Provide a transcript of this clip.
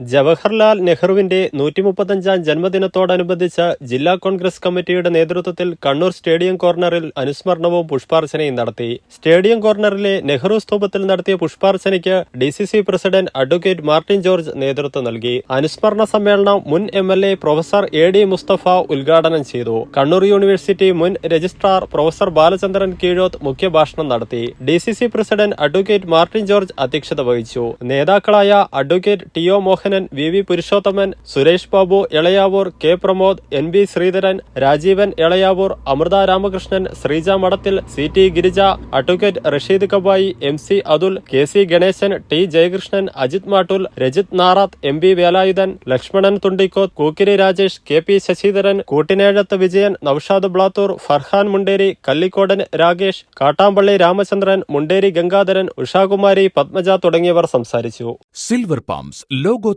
ജവഹർലാൽ നെഹ്റുവിന്റെ നൂറ്റി മുപ്പത്തഞ്ചാം ജന്മദിനത്തോടനുബന്ധിച്ച് ജില്ലാ കോൺഗ്രസ് കമ്മിറ്റിയുടെ നേതൃത്വത്തിൽ കണ്ണൂർ സ്റ്റേഡിയം കോർണറിൽ അനുസ്മരണവും പുഷ്പാർച്ചനയും നടത്തി. സ്റ്റേഡിയം കോർണറിലെ നെഹ്റു സ്തൂപത്തിൽ നടത്തിയ പുഷ്പാർച്ചനയ്ക്ക് D president advocate Martin George നേതൃത്വം നൽകി. അനുസ്മരണ സമ്മേളനം മുൻ M L A professor A D Mustafa ഉദ്ഘാടനം ചെയ്തു. കണ്ണൂർ യൂണിവേഴ്സിറ്റി മുൻ രജിസ്ട്രാർ പ്രൊഫസർ ബാലചന്ദ്രൻ കീഴോത്ത് മുഖ്യഭാഷണം നടത്തി. D president advocate Martin George അധ്യക്ഷത വഹിച്ചു. നേതാക്കളായ advocate T O Mohanan V V Purushothaman Suresh Babu Elayavoor K Pramod N B Sreedharan Rajeevan Elayavoor Amritha Ramakrishnan Sreeja Madathil C T Girija advocate Rasheed Kabayi M C Athul K C Ganesan T Jayakrishnan Ajith Mattul Rajith Narath M B Velayudhan Lakshmanan Thundikkoth Kookkiri Rajesh K P Sasidharan Koottinezhath Vijayan Noushad Blathur Farhan Munderi Kallikodan Rakesh Kattampally Ramachandran Munderi Gangadharan Ushakumari Padmaja തുടങ്ങിയവർ സംസാരിച്ചു. Silver Pumps ലോകോത്തര